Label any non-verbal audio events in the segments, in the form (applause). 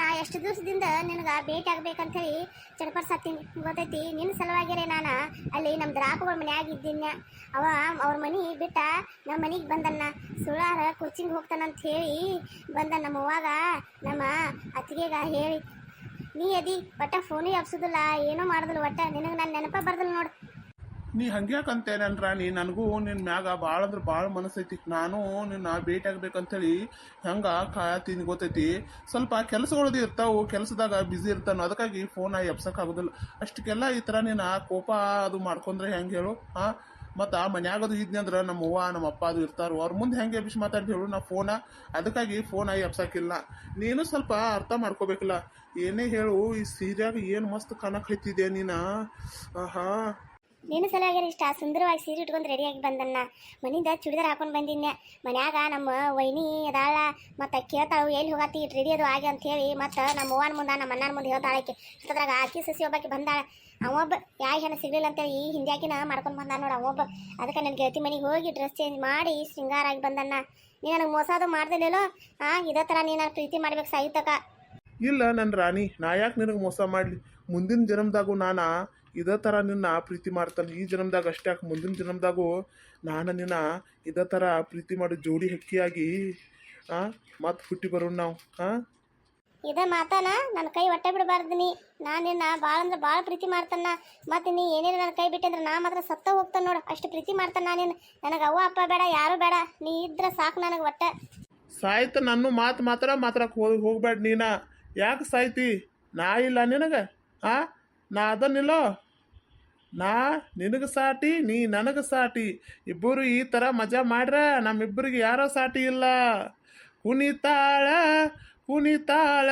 ನಾನು ಎಷ್ಟು ದಿವಸದಿಂದ ನಿನಗೆ ಭೇಟಿ ಆಗ್ಬೇಕಂತ ಹೇಳಿ ಚಡಪಡ್ಸತ್ತೀನಿ ಗೊತ್ತೈತಿ. ನಿನ್ನ ಸಲುವಾಗಿರೇ ನಾನು? ಅಲ್ಲಿ ನಮ್ಮ ದ್ರಾಪಗಳ ಮನ್ಯಾಗ ಇದ್ದೀನಿ ಅವ, ಅವ್ರ ಮನೆ ಬಿಟ್ಟ ನಮ್ಮ ಮನೆಗೆ ಬಂದನ್ನ ಸುಳ್ಳಾರ ಕೋಚಿಂಗ್ ಹೋಗ್ತಾನಂತ ಹೇಳಿ ಬಂದ ನಮ್ಮ ಅವ್ವಾಗ ನಮ್ಮ ಅತ್ತಿಗೆಗ ಹೇಳಿ, ನೀ ಅದಿ, ಒಟ್ಟ ಫೋನೇ ಎಬ್ಸುದಿಲ್ಲ, ಏನೋ ಮಾಡೋದಿಲ್ಲ ಒಟ್ಟ. ನಿನಗೆ ನಾನು ನೆನಪ ಬರ್ದಿಲ್ಲ ನೋಡು. ನೀ ಹಂಗ್ಯಾಕಂತೆ ನನ್ನ ರಾಣಿ ನನಗೂ ನಿನ್ನ ಮ್ಯಾಗ ಭಾಳ ಅಂದ್ರೆ ಭಾಳ ಮನಸ್ಸೈತಿ. ನಾನು ನಿನ್ನ ಭೇಟಿ ಆಗ್ಬೇಕಂತೇಳಿ ಹೆಂಗ ಕಾಯತೀನಿ ಗೊತ್ತೈತಿ? ಸ್ವಲ್ಪ ಕೆಲಸಗಳದ್ದು ಇರ್ತಾವು, ಕೆಲಸದಾಗ ಬ್ಯುಸಿ ಇರ್ತಾನು. ಅದಕ್ಕಾಗಿ ಫೋನ್ ಎಬ್ಸಕ್ ಆಗೋದಿಲ್ಲ ಅಷ್ಟಕ್ಕೆಲ್ಲ ಈ ಥರ ನೀನು ಕೋಪ ಅದು ಮಾಡ್ಕೊಂಡ್ರೆ ಹೆಂಗೆ ಹೇಳು? ಹಾ ಮತ್ತು ಆ ಮನ್ಯಾಗದು ಇದ್ನಿ ಅಂದ್ರೆ ನಮ್ಮ ಅವ್ವ, ನಮ್ಮ ಅಪ್ಪ ಅದು ಇರ್ತಾರೋ. ಅವ್ರ ಮುಂದೆ ಹೆಂಗೆ ಎಬ್ಬಿಸಿ ಮಾತಾಡಿ ಹೇಳು ನಾ ಫೋನ ಅದಕ್ಕಾಗಿ ಫೋನ್ ಎಬ್ಸಕ್ಕಿಲ್ಲ. ನೀನು ಸ್ವಲ್ಪ ಅರ್ಥ ಮಾಡ್ಕೋಬೇಕಿಲ್ಲ. ಏನೇ ಹೇಳು, ಈ ಸೀರೆಯಾಗ ಏನು ಮಸ್ತ್ ಕನಕ್ ಹೈತಿದೆ ನೀನ? ಆಹಾ. ನೀನು ಸಲುವಾಗಿ ಇಷ್ಟ. ಸುಂದರವಾಗಿ ಸೀರೆ ಉಟ್ಕೊಂಡು ರೆಡಿಯಾಗಿ ಬಂದನ್ನ ಮನಿಂದ ಚುಡಿದಾರ ಹಾಕೊಂಡು ಬಂದಿದ್ದೆ ಮನ್ಯಾಗ ನಮ್ಮ ವೈನಿ ಅದಾಳ, ಮತ್ತು ಕೇಳ್ತಾಳು ಎಲ್ಲಿ ಹೋಗತ್ತಿ ರೆಡಿ ಅದು ಆಗಿ ಅಂತ ಹೇಳಿ ಮತ್ತು ನಮ್ಮ ಅವ್ವನ ಮುಂದೆ, ನಮ್ಮ ಅಣ್ಣನ ಮುಂದೆ ಹೇಳ್ತಾಳಕ್ಕೆ ಅದ್ರಾಗ ಆಕಿ ಸಸಿ ಒಬ್ಬಾಕಿ ಬಂದಾಳ. ಅವೊಬ್ಬ ಯಾವ ಹೆಣ್ಣು ಸಿಗಲಿಲ್ಲ ಅಂತೇಳಿ ಈ ಹಿಂದ್ಯಾಕಿನ ಮಾಡ್ಕೊಂಡು ಬಂದ ನೋಡು ಅವೊಬ್ಬ ಅದಕ್ಕೆ ನನ್ನ ಗೆಳತಿ ಮನೆಗೆ ಹೋಗಿ ಡ್ರೆಸ್ ಚೇಂಜ್ ಮಾಡಿ ಶೃಂಗಾರ ಆಗಿ ಬಂದನ್ನ ನೀನು ನನಗೆ ಮೋಸ ಅದು ಮಾಡ್ದಿಲ್ಲೋ ಆ, ಇದೇ ಥರ ನೀನು ಪ್ರೀತಿ ಮಾಡ್ಬೇಕು ಸಾಯ್ತಕ್ಕ ಇಲ್ಲ ನನ್ನ ರಾಣಿ, ನಾ ಯಾಕೆ ನಿನಗೆ ಮೋಸ ಮಾಡಲಿ? ಮುಂದಿನ ಜನ್ಮದಾಗೂ ನಾನು ಇದೇ ಥರ ನಿನ್ನ ಪ್ರೀತಿ ಮಾಡ್ತಾನೆ. ಈ ಜನ್ಮದಾಗ ಅಷ್ಟೇ ಯಾಕೆ? ಮುಂದಿನ ಜನ್ಮದಾಗೂ ನಾನು ನಿನ್ನ ಇದೇ ಥರ ಪ್ರೀತಿ ಮಾಡಿ ಜೋಡಿ ಹಕ್ಕಿಯಾಗಿ ಹಾಂ ಮತ್ತೆ ಹುಟ್ಟಿ ಬರೋಣ ನಾವು ಹಾಂ ಇದ ಮಾತನ ನನ್ನ ಕೈ ಹೊಟ್ಟೆ ಬಿಡಬಾರ್ದು ನೀ. ನಾನು ನಿನ್ನ ಭಾಳ ಅಂದ್ರೆ ಭಾಳ ಪ್ರೀತಿ ಮಾಡ್ತಾನ. ಮತ್ತು ನೀ ಏನೇನು ನನ್ನ ಕೈ ಬಿಟ್ಟಂದ್ರೆ ನಾ ಮಾತ್ರ ಸತ್ತ ಹೋಗ್ತಾನೆ ನೋಡು. ಅಷ್ಟು ಪ್ರೀತಿ ಮಾಡ್ತಾನೆ ನಾನೇನು. ನನಗೆ ಅವ್ವ ಅಪ್ಪ ಬೇಡ ಯಾರು ಬೇಡ. ನೀ ಇದ್ರೆ ಸಾಕು ನನಗೆ ಒಟ್ಟೆ ಸಾಯ್ತ ನನ್ನ ಮಾತು ಮಾತ್ರ ಮಾತ್ರ ಹೋಗಿ ಹೋಗ್ಬೇಡ ನೀನ. ಯಾಕೆ ಸಾಯ್ತಿ? ನಾ ಇಲ್ಲ ನಿನಗೆ ಆ? ನಾ ಅದನ್ನಿಲ್ಲೋ. ನಾ ನಿನಗೆ ಸಾಟಿ, ನೀ ನನಗೆ ಸಾಟಿ. ಇಬ್ಬರು ಈ ಥರ ಮಜಾ ಮಾಡ್ರ, ನಮ್ಮಿಬ್ಬರಿಗೆ ಯಾರೋ ಸಾಟಿ ಇಲ್ಲ. ಕುಣಿತಾಳ ಕುಣಿತಾಳ,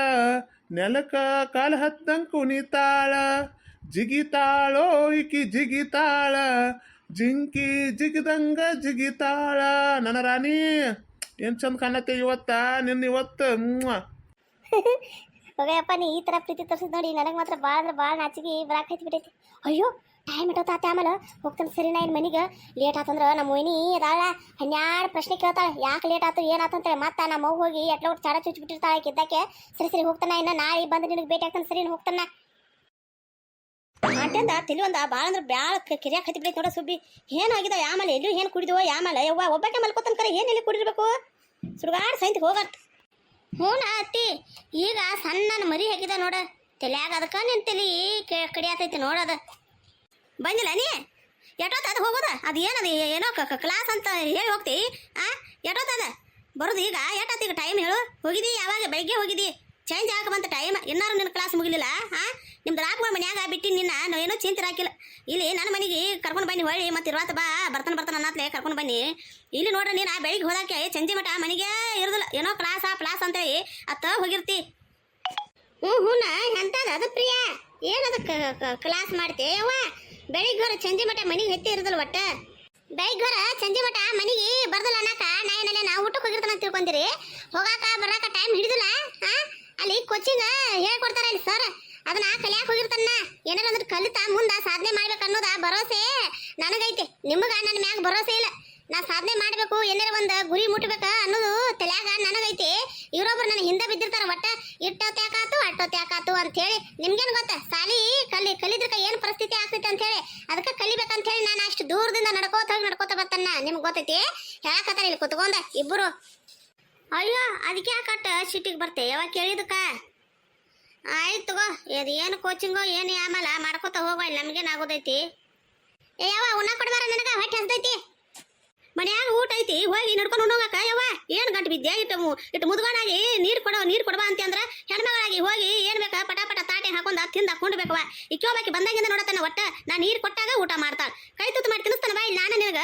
ನೆಲಕ ಕಾಲ ಹತ್ತಂಗೆ ಕುಣಿತಾಳ. ಜಿಗಿತಾಳೋ ಇಕಿ ಜಿಗಿತಾಳ, ಜಿಂಕಿ ಜಿಗಿದಂಗ ಜಿಗಿತಾಳ. ನನ್ನ ರಾಣಿ, ಏನು ಚಂದ ಕಾಣತ್ತೆ ಇವತ್ತ, ನಿನ್ನ ಇವತ್ತು. (laughs) ಹೋಗಯ್ಯಪ್ಪ ನೀ ಈ ಥರ ಪ್ರೀತಿ ತೋರಿಸಿದ್ ನೋಡಿ ನನಗೆ ಮಾತ್ರ ಭಾಳ ಅಂದ್ರೆ ಭಾಳ ನಾಚಿಗೆ ಬರಾಕ್ ಹತ್ತಿ ಬಿಟ್ಟೈತಿ ಅಯ್ಯೋ ಟೈಮ್ ಇಟ್ಟೋತಾತ ಆಮೇಲೆ ಹೋಗ್ತಾನೆ ಸರಿ ನಾ ಏನು ಮನೆಗೆ. ಲೇಟ್ ಆತಂದ್ರೆ ನಮ್ಮ ಮೊಯ್ನಿ ಅದಾಳ, ಹನ್ನೆರಡು ಪ್ರಶ್ನೆ ಕೇಳ್ತಾಳೆ, ಯಾಕೆ ಲೇಟ್ ಆತು ಏನಾತಂತೇಳಿ ಮತ್ತೆ ನಮ್ಮ ಮಗು ಹೋಗಿ ಎಟ್ಲ ಒಟ್ಟು ಚಾಡ ಚುಚ್ಚಿ ಬಿಟ್ಟಿರ್ತಾಳೆ ಕಿದ್ದಕ್ಕೆ ಸರಿ ಸರಿ ಹೋಗ್ತಾನ ಇನ್ನು ನಾಳೆ ಬಂದು ನಿನಗೆ ಭೇಟಿ ಆಗ್ತಾನೆ, ಸರಿ ಹೋಗ್ತಾನ. ಆಟಂದ ತಲಿ ಒಂದ ಭಾಳ ಅಂದ್ರೆ ಬ್ಯಾಳ ಕಿರಿಯಾಕ ಹತ್ತಿ ಬಿಡೈತಿ ನೋಡ ಸುಬ್ಬಿ. ಏನಾಗಿದೆ ಆಮೇಲೆ ಎಲ್ಲೂ ಏನು ಕುಡಿದೋ ಆಮೇಲೆ ಒಬ್ಬಕ್ಕೆ ಮಲ್ಕೋತಾನ ಕರೆ, ಏನು ಎಲ್ಲಿ ಕುಡಿರ್ಬೇಕು? ಸುಡುಗಾಡ್ ಸೈಂತಿಗೆ ಹೋಗಟ್ ಹ್ಞೂ ಅತ್ತಿ? ಈಗ ಸಣ್ಣ ಮರಿ ಹಾಕಿದ ನೋಡ. ತಲೆಯಾಗ ಅದಕ್ಕ ನಿನ್ ತಲಿ ಕೆ- ಕಡಿಯಾತೈತಿ ನೋಡದ ಬಂದಿಲ್ಲ ನೀ? ಎಟೋತ್ ಅದು ಹೋಗೋದ? ಅದು ಏನದ? ಏನೋ ಕ್ಲಾಸ್ ಅಂತ ಹೇಳಿ ಹೋಗ್ತಿ, ಆ? ಅದ? ಬರೋದು ಈಗ? ಎಷ್ಟೊತ್ತು ಈಗ ಟೈಮ್ ಹೇಳು? ಹೋಗಿದಿ? ಯಾವಾಗ? ಬೆಳಿಗ್ಗೆ ಹೋಗಿದಿ? ಚೇಂಜ್ ಆಗ ಬಂತ ಟೈಮ್ ಇನ್ನಾರು ನಿನ್ನ ಕ್ಲಾಸ್ ಮುಗಿಲಿಲ್ಲ ಆ? ನಿಮ್ದು ರಾಕ್ಗಳ ಮನ್ಯಾಗ ಬಿಟ್ಟಿ ನಿನ್ನ ಏನೋ ಚಿಂತೆ ಹಾಕಿಲ್ಲ ಇಲ್ಲಿ ನನ್ನ ಮನೆಗೆ ಕರ್ಕೊಂಡು ಬನ್ನಿ ಹೊಳ್ಳಿ ಮತ್ತೆ ಇರುವತ್ತ ಬಾ ಬರ್ತಾನೆ ಬರ್ತಾನೆ ಅನ್ನತ್ಲೆ ಕರ್ಕೊಂಡು ಬನ್ನಿ. ಇಲ್ಲಿ ನೋಡ್ರಿ ನೀನು ಬೆಳಿಗ್ಗೆ ಹೋದಾಕೆ ಚಂಜಿ ಮಠ ಮನೆಗೆ ಇರೋದಿಲ್ಲ. ಏನೋ ಕ್ಲಾಸ್ ಆ ಕ್ಲಾಸ್ ಅಂತೇಳಿ ಅತ್ತ ಹೋಗಿರ್ತಿ. ಹ್ಞೂ ಹ್ಞೂ ಎಂತದ ಅದು ಪ್ರಿಯ? ಏನದ ಕ್ಲಾಸ್ ಮಾಡ್ತೆ? ಯವ್ವ ಬೆಳಿಗ್ಗೆ ಹೊರ ಚಂಜಿಮಟ ಮಠ ಮನೆಗೆ ಹೆತ್ತಿ ಇರೋದಿಲ್ಲ ಒಟ್ಟ. ಬೆಳಿಗ್ಗೆ ಹೊರ ಚಂಜಿ ಮಠ ಮನೆಗೆ ಬರ್ದಲ್ಲ ಅನ್ನಕ ನಾ ಏನಲ್ಲ ನಾ ಊಟಕ್ಕೆ ಹೋಗಿರ್ತಾನ ಅಂತ ತಿಳ್ಕೊಂದಿರಿ. ಹೋಗಾಕ ಬರಾಕ ಟೈಮ್ ಹಿಡಿದಿಲ್ಲ ಹಾ ಅಲ್ಲಿ ಕೋಚಿಂಗ್ ಹೇಳ್ಕೊಡ್ತಾರ ಸರ್ ಅದನ್ನ ಕಲಿಯಾಕ ಹೋಗಿರ್ತಾನ ಏನಾರ ಅಂದ್ರೆ ಕಲಿತ ಮುಂದ ಸಾಧನೆ ಮಾಡ್ಬೇಕು ಅನ್ನೋದ ಭರೋಸೆ ನನಗೈತೆ. ನಿಮ್ಗ ನನ್ನ ಮ್ಯಾಗ ಭರೋಸೆ ಇಲ್ಲ. ನಾ ಸಾಧನೆ ಮಾಡ್ಬೇಕು, ಏನಾರ ಒಂದು ಗುರಿ ಮುಟ್ಬೇಕ ಅನ್ನೋದು ತಲ್ಯಾಗ ನನಗೈತಿ. ಇವರೊಬ್ರು ನನ್ನ ಹಿಂದೆ ಬಿದ್ದಿರ್ತಾರ ಒಟ್ಟ, ಇಟ್ಟೋತ್ ಯಾಕಾತು ಅಟ್ಟೋತ್ ಯಾಕಾತು ಅಂತ ಹೇಳಿ ನಿಮ್ಗೇನು ಗೊತ್ತ? ಸಾಲಿ ಕಲಿ, ಕಲಿದ್ರಕ ಏನ್ ಪರಿಸ್ಥಿತಿ ಆಗ್ತೈತಿ ಅಂತ ಹೇಳಿ ಅದಕ್ಕೆ ಕಲಿಬೇಕಂತ ಹೇಳಿ ನಾನು ಅಷ್ಟು ದೂರದಿಂದ ನಡ್ಕೋತ ಹೋಗಿ ನಡ್ಕೋತ ಬರ್ತಾನ ನಿಮ್ಗೆ ಗೊತ್ತೈತಿ? ಹೇಳಕತ್ತಾರ ಇಲ್ಲಿ ಕುತ್ಕೊಂಡ ಇಬ್ಬರು ಅಯ್ಯೋ ಅದಕ್ಕೆ ಯಾಕಟ್ಟ ಸಿಟಿಗೆ ಬರ್ತೆ? ಯಾವಾಗ ಕೇಳಿದಕ್ಕ ಆಯ್ತು ತಗೋ ಇದು ಏನು ಕೋಚಿಂಗೋ ಏನು ಆಮೇಲೆ ಮಾಡ್ಕೋತ ಹೋಗೋ ನಮ್ಗೇನು ಆಗೋದೈತಿ? ಏ ಯಾವ ಉಣ್ಣ ಕೊಡ್ಬಾರ ನನಗೆ, ಹೊಟ್ಟೆ ಹಸ್ದೈತಿ. ಮನ್ಯಾಗ ಊಟ ಐತಿ, ಹೋಗಿ ನಡ್ಕೊಂಡು ಉಣ್ಣೋಗಕ್ಕ ಯವ್ವ. ಏನು ಗಂಟು ಬಿದ್ದೆ ಇಟ್ಟು ಇಟ್ಟು ಮುದ್ಗಣಾಗಿ ನೀರು ಕೊಡೋ, ನೀರು ಕೊಡಬಾ ಅಂತ ಅಂದ್ರೆ ಹೆಣ್ಮಗಳಾಗಿ ಹೋಗಿ ಏನು ಬೇಕಾ, ಪಟ ಪಟ ತಾಟೆ ಹಾಕೊಂಡು ತಿಂದ ಹಾಕೊಂಡು ಬೇಕವ ಚೋಬಾಕಿ ಬಂದಾಗಿಂದ ನೋಡತ್ತಾನೆ ಒಟ್ಟ, ನಾ ನೀರು ಕೊಟ್ಟಾಗ ಊಟ ಮಾಡ್ತಾಳ ಕೈ ತುತ್ತು ಮಾಡಿ ತಿನ್ನಿಸ್ತಾನ ಬಾ ಇಲ್ಲಿ ನಾನು ನಿನಗ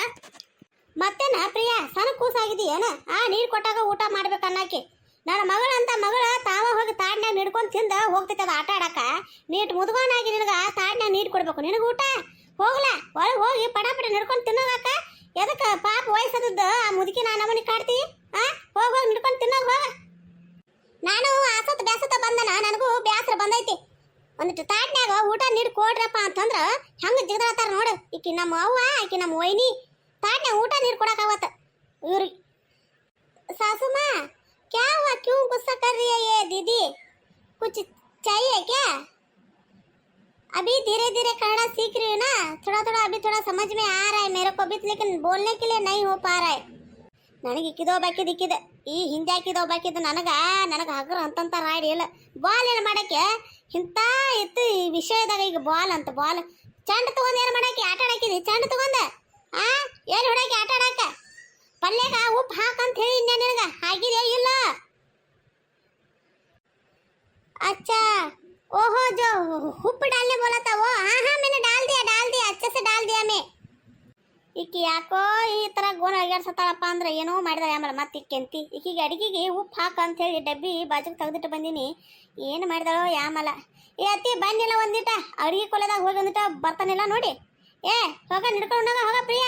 ಮತ್ತೇನ ಪ್ರಿಯಾ ಸಣ್ಣ ಕೂಸಾಗಿದೀಯೇನ ಆ, ನೀರು ಕೊಟ್ಟಾಗ ಊಟ ಮಾಡ್ಬೇಕು ಅನ್ನಕ್ಕೆ. ನನ್ನ ಮಗಳಂತ ಮಗಳ ತಾವ ಹೋಗಿ ತಾಡ್ನ್ಯಾಗ ನಿಡ್ಕೊಂಡು ತಿಂದ ಹೋಗ್ತೈತೆ ಅದು ಆಟ ಆಡಕ. ನೀಟ್ ಮುದ್ಗೋನಾಗಿ ನಿನಗ ತಾಡ್ನ್ಯಾಗ ನೀರು ಕೊಡ್ಬೇಕು. ನಿನಗೆ ಊಟ? ಹೋಗ್ಲ. ಒಳಗೆ ಹೋಗಿ ಪಟ ಪಟ ನಡ್ಕೊಂಡು ತಿನ್ನೋದಕ್ಕ ಎದಕ್ಕೆ ಪಾಪ ವಯಸ್ಸದದ್ದು ಆ ಮುದುಕಿ ನಾನು ನಮ್ಮನೆ ಕಾಡ್ತಿ? ಆ, ಹೋಗಿ ಹೋಗಿ ನಿಡ್ಕೊಂಡು ತಿನ್ನೋಗ ಹೋಗ. ನಾನು ಆಸತ್ ಬ್ಯಾಸತ ಬಂದನ, ನನಗೂ ಬ್ಯಾಸರ ಬಂದೈತಿ. ಒಂದಿಟ್ಟು ತಾಟ್ನ್ಯಾಗ ಊಟ ನೀರು ಕೊಡ್ರಪ್ಪ ಅಂತಂದ್ರೆ ಹಂಗ ಜಿಗದಾತಾರ ನೋಡು. ಈಕಿ ನಮ್ಮ ಅವ್ವ, ಈಕಿ ನಮ್ಮ ವೈನಿ. ತಾಟ್ನ್ಯಾಗ ಊಟ ನೀರು ಕೊಡಕಾವತ್ತ ಇವ್ರಿಗೆ सासू माँ क्या हुआ क्यों गुस्सा कर रही है ये दीदी कुछ चाहिए क्या अभी धीरे धीरे कन्नड़ा सीख रही हूँ ना थोड़ा थोड़ा अभी थोड़ा समझ में आ रहा है मेरे को भी लेकिन बोलने के लिए नहीं हो पा रहा है ನನಗೆ ಇಕ್ಕಿದೋ ಬಾಕಿದ್ ಇಕ್ಕಿದೆ ಈ ಹಿಂದೆ ಹಾಕಿದೋ ಬಾಕಿದ್ ನನಗ ನನಗ ಹಗರ ಅಂತಂತ ರಾಡಿ ಇಲ್ಲ ಬಾಲ್ ಏನು ಮಾಡಕ್ಕೆ ಇಂಥ ಇತ್ತು ಈ ವಿಷಯದಾಗ ಈಗ ಬಾಲ್ ಅಂತ ಬಾಲ್ ಚಂಡ ತಗೊಂಡ್ ಏನು ಮಾಡಕ್ಕೆ ಆಟ ಆಡಾಕಿದಿ ಚಂಡ ತಗೊಂಡ ಆ ಏನು ಹೊಡಕ್ಕೆ ಆಟ ಆಡಾಕ ಪಲ್ಯಗ ಉಪ್ಪು ಹಾಕಂತ ಹೇಳಿ ಇನ್ನೇ ನಿನಗ ಹಾಕಿದೆ ಇಲ್ಲ अच्छा ओहो जो हुप डालने बोला था वो हाँ हाँ मैंने डाल दिया डाल दिया अच्छे से डाल दिया मैं ಈಕಿ ಯಾಕೋ ಈ ಥರ ಗೋಣ ಅಗ್ಯಾಡ್ಸತ್ತಾಳಪ್ಪ ಅಂದ್ರೆ ಏನೋ ಮಾಡಿದಾರೆ ಆಮೇಲೆ ಮತ್ತೆ ಇಕ್ಕೆಂತಿ ಈಕಿಗೆ ಅಡಿಗೆಗೆ ಉಪ್ಪು ಹಾಕ ಅಂತ ಹೇಳಿ ಡಬ್ಬಿ ಬಾಜುಗೆ ತೆಗೆದಿಟ್ಟು ಬಂದೀನಿ ಏನು ಮಾಡಿದಾಳೋ ಯಾಮಲ ಏ ಅತ್ತಿ ಬನ್ನಿಲ್ಲ ಒಂದಿಟ ಅಡಿಗೆ ಕೊಲೆದಾಗ ಹೋಗಿ ಒಂದಿಟ ಬರ್ತಾನಿಲ್ಲ ನೋಡಿ ಏ, ಹೋಗ ನಿಡ್ಕೊಂಡು ಹೋಗ ಪ್ರಿಯ.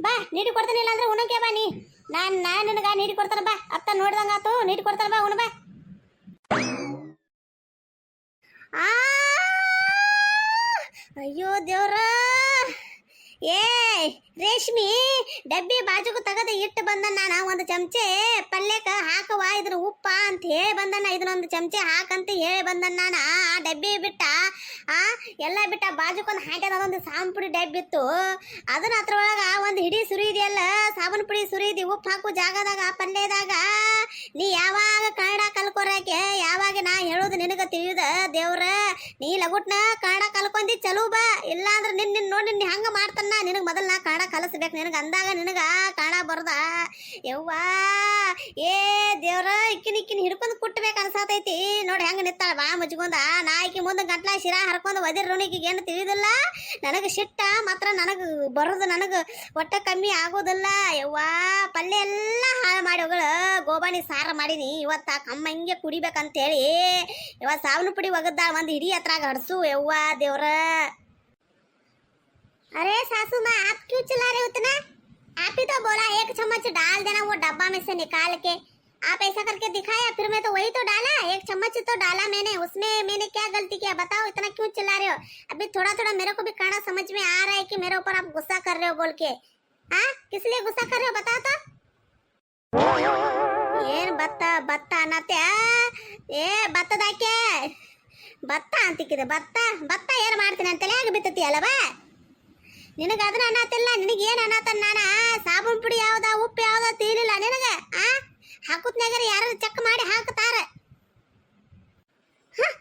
ಬಾ ನೀಡಿ ಕೊಡ್ತಾನಿಲ್ಲ ಅಂದ್ರೆ ಉಣಕ್ಕೆ ಬಾ ನೀ. ನಾನು ನಾನು ನಿನಗ ನೀಡಿ ಕೊಡ್ತಾರ ಬಾ. ಅತ್ತ ನೋಡ್ದಂಗಾತು ನೀಡಿ ಕೊಡ್ತಾರ ಬಾ, ಉಣ, ಬಾ. ಅಯ್ಯೋ ದೇವ್ರ. ಏ, ರೇಷ್ಮಿ, ಡಬ್ಬಿ ಬಾಜುಗೂ ತೆಗೆದು ಇಟ್ಟು ಬಂದ ನಾನು ಒಂದು ಚಮಚೆ ಪಲ್ಯಕ್ಕೆ ಉಪ್ಪ ಅಂತ ಹೇಳಿ ಬಂದಣ್ಣ, ಇದನ್ನೊಂದು ಚಮಚೆ ಹಾಕಂತ ಹೇಳಿ ಬಂದಣ್ಣ ನಾನು. ಆ ಡಬ್ಬಿ ಬಿಟ್ಟ, ಆ, ಎಲ್ಲ ಬಿಟ್ಟ ಬಾಜುಕೊಂದು ಹಾಕ್ಯದ, ಅದೊಂದು ಸಾಬನ್ ಪುಡಿ ಡಬ್ಬಿ ಇತ್ತು. ಅದನ್ನ ಒಳಗೆ ಒಂದು ಹಿಡಿ ಸುರಿದಿಯಲ್ಲ ಸಾಬೂನ್ ಪುಡಿ ಸುರಿದಿ ಉಪ್ಪು ಹಾಕು ಜಾಗದಾಗ ಪಲ್ಯದಾಗ. ನೀ ಯಾವಾಗ ಕನ್ನಡ ಕಲ್ಕೊರಕ್ಕೆ, ಯಾವಾಗ ನಾ ಹೇಳೋದು ನಿನಗೆ ತಿಳಿಯುದ, ದೇವ್ರ? ನೀ ಲಗುಟ್ನ ಕನ್ನಡ ಕಲ್ಕೊಂಡಿ ಚಲೋ ಬಾ. ಇಲ್ಲ ಅಂದ್ರೆ ನಿನ್ನ ನಿನ್ ನೋಡಿ ನಿನ್ನ ಹಂಗ ಮಾಡ್ತಾನ. ನಿನಗೆ ಮೊದಲ ನಾ ಕನ್ನಡ ಕಲಿಸ್ಬೇಕು. ನಿನಗ ಅಂದಾಗ ನಿನಗ ಕಾಡ ಬರ್ದ. ಯವ್ವ, ಏ ದೇವ್ರ, ಇಕ್ಕಿನ ಇಕ್ಕಿನ ಹಿಡ್ಕೊಂಡು ಕುಟ್ಬೇಕು ಅನ್ಸತೈತಿ. ನೋಡಿ ಹೆಂಗ ನಿತ್ತಾಳ ಬಾ ಮುಚ್ಕೊಂದ ನಾ ಇಕ್ಕಿ ಮುಂದೆ ಗಂಟ್ಲ ಶಿರಾ ಹರ್ಕೊಂಡು ಒದಿರ್ ರುಣಿಗೆ ಏನು ತಿಳಿದಿಲ್ಲ. ನನಗೆ ಸಿಟ್ಟ ಮಾತ್ರ ನನಗೆ ಬರೋದು ನನಗೆ ಒಟ್ಟ ಕಮ್ಮಿ ಆಗೋದಿಲ್ಲ. ಯವ್ವ, ಪಲ್ಯ ಎಲ್ಲ ಹಾಳು ಮಾಡಿ ಹೋಗಳು. ಗೋಬಾಣಿ ಸಾರ ಮಾಡೀನಿ. ಇವತ್ತ ಕಮ್ಮಂಗೆ ಕುಡಿಬೇಕಂತೇಳಿ. ಇವತ್ತು ಸಾವನು ಪುಡಿ ಒಗದ್ದ. ಒಂದು ಹಿಡಿ ಹತ್ರಾಗ ಹಡ್ಸು ಯವ್ವ ದೇವ್ರ अरे सासू माँ आप क्यों चिल्ला रहे हो इतना आप ही तो बोला एक चम्मच डाल देना वो डब्बा में से निकाल के आप ऐसा करके दिखाया फिर मैं तो वही तो डाला एक चम्मच तो डाला मैंने उसमें मैंने क्या गलती किया बताओ इतना क्यों चिल्ला रहे हो अभी थोड़ा थोड़ा मेरे को भी काना समझ में आ रहा है कि मेरे ऊपर आप गुस्सा कर रहे हो बोल के हाँ किस लिए गुस्सा कर रहे हो बताओ तो ಏನ್ ಭತ್ತ ಭತ್ತ ಅನ್ನತ್ತೆ ಏ ಭತ್ತದಾಕೆ ಭತ್ತ ಅಂತಿಕ್ಕಿದೆ ಭತ್ತ ಭತ್ತ ಏನ್ ಮಾಡ್ತೀನಿ ಅಂತಲೇ ಆಗ ಬಿತ್ತತಿ ಅಲ್ಲವಾ ನಿನಗ ಅದನ್ನ ಅನ್ನತ್ತಿಲ್ಲ ನಿನಗೆ ಏನ್ ಅನ್ನತ್ತನ್ ನಾನ ಸಾಬೂನ್ ಪುಡಿ ಯಾವ್ದ ಉಪ್ಪು ಯಾವ್ದ ತಿಳಿಲ್ಲ ನಿನಗ ಆ ಹಾಕುತ್ನಾಗರ ಯಾರು ಚೆಕ್ ಮಾಡಿ ಹಾಕ್ತಾರ हाँ,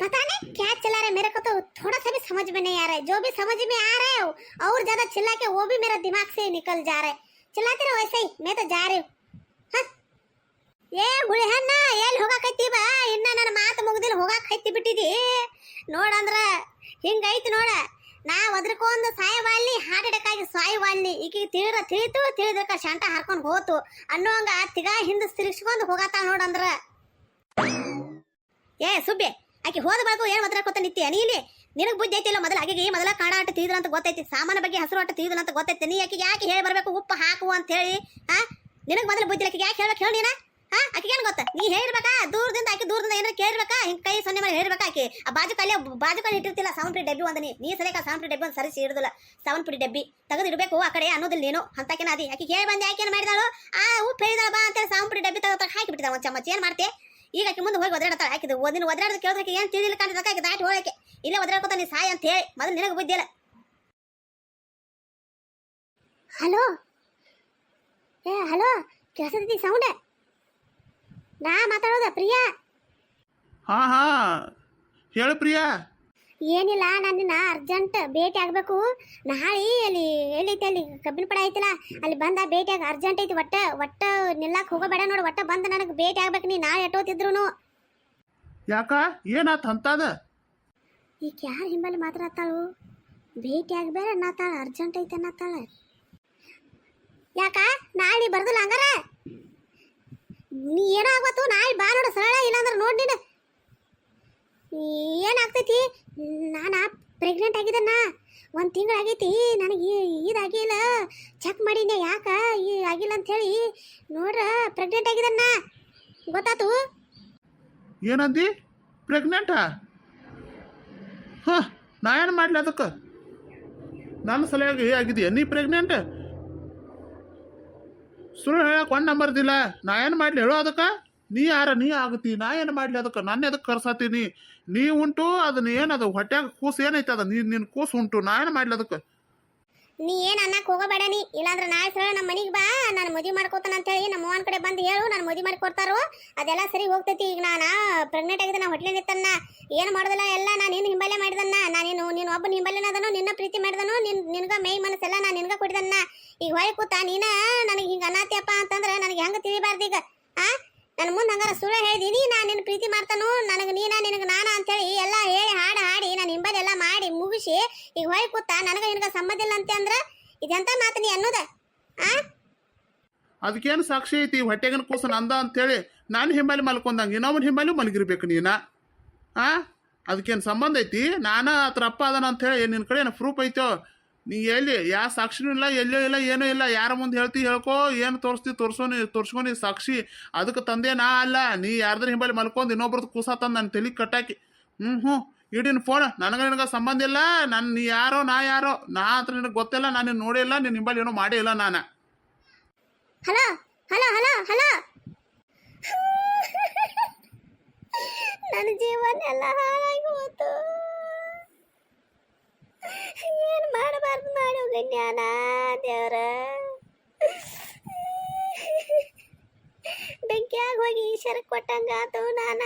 पता नहीं क्या चला रहा है मेरे को तो थोड़ा सा भी समझ में नहीं आ रहा है जो भी समझ में आ रहा है और ज्यादा चिल्ला के वो भी मेरा दिमाग से निकल जा रहा है चिल्लाते रहो वैसे ही मैं तो जा रही हूँ हाँ? ಏ ಹುಳಿಹಣ್ಣ ಎಲ್ಲಿ ಹೋಗಾಕೈತಿ ಬಾ ಇನ್ನ ನನ್ನ ಮಾತು ಮುಗ್ದಿಲ್ಲ ಹತ್ತಿ ಬಿಟ್ಟಿದಿ? ನೋಡಂದ್ರ ಹಿಂಗೈತಿ ನೋಡ. ನಾ ಒದ್ರಕೊಂದು ಸಾಯವಾಲ್ನಿ ಹಾರ್ಟ್ ಅಟ್ಯಾಕ್ ಆಗಿ ಸಾಯವಾಲ್ನಿ ಈಗ ತಿಳಿದ್ರ ತಿಳಿತು, ತಿಳಿದ್ರಕ ಶಂಟ ಹಾರ್ಕೊಂಡು ಹೋತು. ಅನ್ನೋಂಗ ತಿಗ ಹಿಂದ ತಿರ್ಗಿಸ್ಕೊಂಡು ಹೋಗತ್ತ ನೋಡಂದ್ರ. ಏ ಸುಬ್ಬೆ, ಆಕಿ ಹೋದ ಬಳಕ ಏನ್ ನಿತ್ತಿ ನೀಲಿ ನಿನಗ್ ಬುದ್ಧಿ ಐತಿಲ್ಲ ಮೊದಲ ಆಕೆಗೆ, ಮೊದಲ ಕಾಡ ಆಟ ತಿಳಿದ್ರ ಅಂತ ಗೊತ್ತೈತಿ, ಸಾಮಾನ್ಯ ಬಗ್ಗೆ ಹಸಿರು ಆಟ ತಿಳಿದ್ರ ಅಂತ ಗೊತ್ತೈತಿ. ನೀ ಆಕೆಗೆ ಯಾಕೆ ಹೇಳಿ ಬರಬೇಕು, ಉಪ್ಪು ಹಾಕು ಅಂತ ಹೇಳಿ, ಆ? ನಿನಗ್ ಮೊದಲ ಬುದ್ಧಿ ಆಕೆಗೆ ಯಾಕೆ ಹೇಳ್ಬೇಕು ಹೇಳ ನೀನ? ಹಾ ಆಕೆಗೆ ಏನ್ ಗೊತ್ತ? ನೀ ಹೇಳ್ಬೇಕಾ ದೂರದಿಂದ ಆಕೆ ದೂರದಿಂದ ಏನಾರ ಕೇಳ್ಬೇಕಾ ಹಿಂಗ್ ಕೈ ಸೊನ್ನೆ ಮಾಡಿ ಹೇಳ್ಬೇಕಾ ಆಕೆ? ಆ ಬಾಜು ಕಾಲೇ ಬಾಜು ಕಲ್ಲಿ ಇಟ್ಟಿರ್ತಿಲ್ಲ ಸಾವನ್ ಪುಡಿ ಡಬ್ಬಿ ಒಂದು ನೀ ಸರಿಯಾಗ ಪುಡಿ ಡಬ್ಬಿ ಒಂದು ಸರಿಸಿ ಇಡುದಿಲ್ಲ. ಸೌಂಡ್ ಡಬ್ಬಿ. ತೆಗೆದು ಇಡಬೇಕು ಆ ಕಡೆ, ಅನ್ನೋದಿಲ್ಲ ನೀನು. ಅಂತಕಿನ ಅದಿ. ಆಕೆ ಹೇಳಿ ಬಂದೆ, ಆಕೆ ಏನ್ ಮಾಡಿದಾಳು? ಆ ಉಪ್ಪು ಹೇಳಿದಾಳ ಬಾ ಅಂತೇಳಿ ಸೌಂಡ್ ಪುಡಿ ಡಬ್ಬಿ ತೆಗೆದು ಹಾಕಿ ಬಿಟ್ಟಿದ ಒಂದು ಚಮಚ. ಏನ್ ಮಾಡ್ತೆ? ಈಗ ಆಕೆ ಮುಂದೆ ಹೋಗಿ ಒದರಾಡ್ತಾಳೆ. ಆಕಿದು ಓದಿನ ಒದರಾಡೋದು ಕೇಳಿದ್ರೆ ಏನ್ ತಿಳಿಲಿಲ್ಲ ಕಾಣ್ತದ. ಆಕೆ ದಾಟಿ ಹೋಗಕ್ಕೆ ಇಲ್ಲೇ ಒದರಾಡ್ಕೊತ ನೀ ಸಾಯ ಅಂತ ಹೇಳಿ. ಮೊದಲು ನಿನಗೆ ಬುದ್ಧಿ ಇಲ್ಲ. ಹಲೋ? ಏ, ಹಲೋ? ಕೇಳಿಸತೈತಿ ಸೌಂಡ್? ನಾ ಮಾತಾಡೋದ ಪ್ರಿಯಾ? ಹಾ ಹಾ. ಹೇಳು ಪ್ರಿಯಾ. ಏನಿಲ್ಲ ನಾನು ನಿನ್ನ ಅರ್ಜೆಂಟ್ ಭೇಟಿ ಆಗಬೇಕು. ನಾಳೆ ಅಲ್ಲಿ ಹೇಳೈತೆ ಅಲ್ಲಿ ಕಬ್ಬಿನ ಪಡ ಐತಿಲ್ಲ ಅಲ್ಲಿ ಬಂದ ಭೇಟಿ ಆಗ ಅರ್ಜೆಂಟ್ ಐತಿ ಒಟ್ಟ ಒಟ್ಟ ನಿಲ್ಲಕ್ಕೆ ಹೋಗಬೇಡ ನೋಡು ಒಟ್ಟ ಬಂದು ನನಗೆ ಭೇಟಿ ಆಗ್ಬೇಕು ನೀ ನಾಳೆ ಎಟ್ಟೋತಿದ್ರು ಯಾಕ? ಏನಾತ್ ಅಂತದ? ಈಗ ಯಾರು ಹಿಂಬಲ್ಲಿ ಮಾತಾಡ್ತಾಳು? ಭೇಟಿ ಆಗಬೇಡ ಅನ್ನತ್ತಾಳ ಅರ್ಜೆಂಟ್ ಐತೆ ಅನ್ನತ್ತಾಳ. ಯಾಕ? ನಾಳೆ ಬರ್ದಿಲ್ಲ ಹಂಗಾರ? ನೀ ಏನಾಗತ್ತು ನಾಳೆ ಬಾ ನೋಡು, ಸರಳ ಇಲ್ಲಾಂದ್ರೆ ನೋಡಿ ನೀನು. ಏನಾಗ್ತೈತಿ? ನಾನು ಪ್ರೆಗ್ನೆಂಟ್ ಆಗಿದ್ದನ್ನ? ಒಂದು ತಿಂಗಳಾಗೈತಿ ನನಗೆ ಇದಾಗಿಲ್ಲ. ಚೆಕ್ ಮಾಡೀನಿ ಯಾಕೆ? ಆಗಿಲ್ಲ ಅಂಥೇಳಿ ನೋಡ್ರ ಪ್ರೆಗ್ನೆಂಟ್ ಆಗಿದ್ದನ್ನ. ಗೊತ್ತಾತು? ಏನಂದಿ? ಪ್ರೆಗ್ನೆಂಟಾ ಹಾಂ, ನಾ ಏನು ಮಾಡಲಿ ಅದಕ್ಕೆ? ನನ್ನ ಸಲುವಾಗಿ ಆಗಿದೆಯಾ? ನೀ ಪ್ರೆಗ್ನೆಂಟ್ ಸುಳ್ಳು ಹೇಳಕ್ಕೆ ಒಂದು ನಂಬರ್ದಿಲ್ಲ ನಾ ಏನು ಮಾಡಲಿ? ಹೇಳೋ ಅದಕ್ಕೆ. ನೀ ಯಾರ? ನೀ ಆಗತಿ. ನಾ ಏನು ಮಾಡಲಿ ಅದಕ್ಕೆ? ನನ್ನ ಎದಕ್ಕೆ ಕರ್ಸಾತೀನಿ? ನೀ ಉಂಟು, ಅದನ್ನ ಏನದು ಹೊಟ್ಯಾಗ ಕೂಸು ಏನೈತೆ ಅದ? ನೀನು ನಿನ್ನ ಕೂಸು ಉಂಟು. ನಾ ಏನು ಮಾಡಲಿ ಅದಕ್ಕೆ? ನೀ ಏನ್ ಅನ್ನಕ್ ಹೋಗಬೇಡ ನೀ. ಇಲ್ಲಾಂದ್ರೆ ನಾಳೆ ಸರ ನಮ್ಮ ಮನಿಗೆ ಬಾ, ನಾನು ಮದುವೆ ಮಾಡ್ಕೋತಾನ ಅಂತ ಹೇಳಿ ನಮ್ಮ ಅವ್ವನ ಕಡೆ ಬಂದು ಹೇಳು, ನಾನು ಮದುವೆ ಮಾಡಿ ಕೊಡ್ತಾರೋ. ಅದೆಲ್ಲ ಸರಿ ಹೋಗ್ತೈತಿ. ಈಗ ನಾನು ಪ್ರೆಗ್ನೆಂಟ್ ಆಗಿದ್ದೆ, ನಾ ಹೊಟ್ಲೆ ನಿತ್ತನ್ನ ಏನು ಮಾಡೋದಿಲ್ಲ ಎಲ್ಲ ನಾನು ನಿನ್ನ ಹಿಂಬಲ್ಲೆ ಮಾಡಿದನ್ನ. ನಾನೇನು ನೀನು ಒಬ್ಬ ಹಿಂಬಲ್ಲೆನ ಅದನು ನಿನ್ನ ಪ್ರೀತಿ ಮಾಡಿದನು, ನಿನ್, ನಿನ್ಗ ಮೈ ಮನಸ್ಸೆಲ್ಲ ನಾನು ನಿನ್ಗ ಕೊಡಿದನ್ನ ಈಗ ಹೊಯ್ ಕೂತ, ನೀನ ನನಗೆ ಹಿಂಗೆ ಅನಾತಿಯಪ್ಪ ಅಂತಂದ್ರೆ ನನಗೆ ಹೆಂಗ ತಿಳಿಬಾರ್ದು ಈಗ? ಆ? ನನ್ನ ಮುಂದೆ ಹಂಗಾರ ಸುಳ್ಳು ಹೇಳಿದೀನಿ ನಾನು ನಿನ್ನ ಪ್ರೀತಿ ಮಾಡ್ತಾನು, ನನಗೆ ನೀನ ನಿನಗೆ ನಾನ ಅಂತೇಳಿ ಎಲ್ಲ ಹೇಳಿ ಹಾಡು ಹಾಡಿ, ನಾನು ಹಿಂಬದೆಲ್ಲ ಮಾಡಿ ಮುಗಿಸಿ, ಈಗ ಹೊಯ್ ಕೂತ, ನನಗೆ ನಿನಗೆ ಸಂಬಂಧ ಇಲ್ಲ ಅಂತ ಅಂದ್ರೆ ಇದೆಂತ ಮಾತು ನೀ ಅನ್ನೋದ? ಅದಕ್ಕೇನು ಸಾಕ್ಷಿ ಐತಿ? ಹೊಟ್ಟೆಗನ ಕೂಸ ನಂದ ಅಂತೇಳಿ ನಾನು ಹಿಂಬಾಲಿ ಮಲ್ಕೊಂಡಂಗೆ ಇನ್ನೊಬ್ಬನ ಹಿಂಬಾಲಿ ಮಲಗಿರ್ಬೇಕು ನೀನ? ಆ? ಅದಕ್ಕೇನು ಸಂಬಂಧ ಐತಿ? ನಾನ ಅತ್ರ ಅಪ್ಪ ಅಂತ ಹೇಳಿ ನಿನ್ನ ಕಡೆ ಏನು ಪ್ರೂಫ್ ಐತೋ? ನೀ ಎಲ್ಲಿ ಯಾವ ಸಾಕ್ಷಿನೂ ಇಲ್ಲ ಎಲ್ಲೋ ಇಲ್ಲ, ಏನೂ ಇಲ್ಲ, ಯಾರ ಮುಂದೆ ಹೇಳ್ತಿ ಹೇಳ್ಕೋ, ಏನು ತೋರಿಸ್ತಿ ತೋರ್ಸ್ಕೊಂಡು ತೋರ್ಸ್ಕೊನಿ ಸಾಕ್ಷಿ. ಅದಕ್ಕೆ ತಂದೆ ನಾ ಅಲ್ಲ, ನೀ ಯಾರ್ದ್ರ ಹಿಂಬಾಲಿ ಮಲ್ಕೊಂಡು ಇನ್ನೊಬ್ರದ್ದು ಕೂಸ ತಂದು ನನ್ನ ತಲೆ ಕಟ್ಟಾಕಿ. ಹ್ಞೂ ಹ್ಞೂ ಇಡಿನ ಫೋನ್ ನನಗೆ ನಿನಗೆ ಸಂಬಂಧ ಇಲ್ಲ ನನ್ನ ಯಾರೋ, ನಾ ಯಾರೋ, ನಾ ಹತ್ರ ನಿನಗೆ ಗೊತ್ತಿಲ್ಲ, ನಾನು ನಿನ್ನ ನೋಡಿಲ್ಲ ನೀನು ನಿಂಬಲ್ಲಿ ಏನೋ ಮಾಡೇ ಇಲ್ಲ ನಾನು. Hello hello hello hello. ನನ್ನ ಜೀವನ ಎಲ್ಲ ಹಾಳಾಗಿ ಹೋತು. ಏನು ಮಾಡಬಾರ್ದು ಮಾಡೋ ಗಣ್ಯಾನ ದೇವ್ರ. ಬೆಂಕಿಯಾಗಿ ಹೋಗಿ ಈಶ್ವರ ಕೊಟ್ಟಂಗಾತು ನಾನ.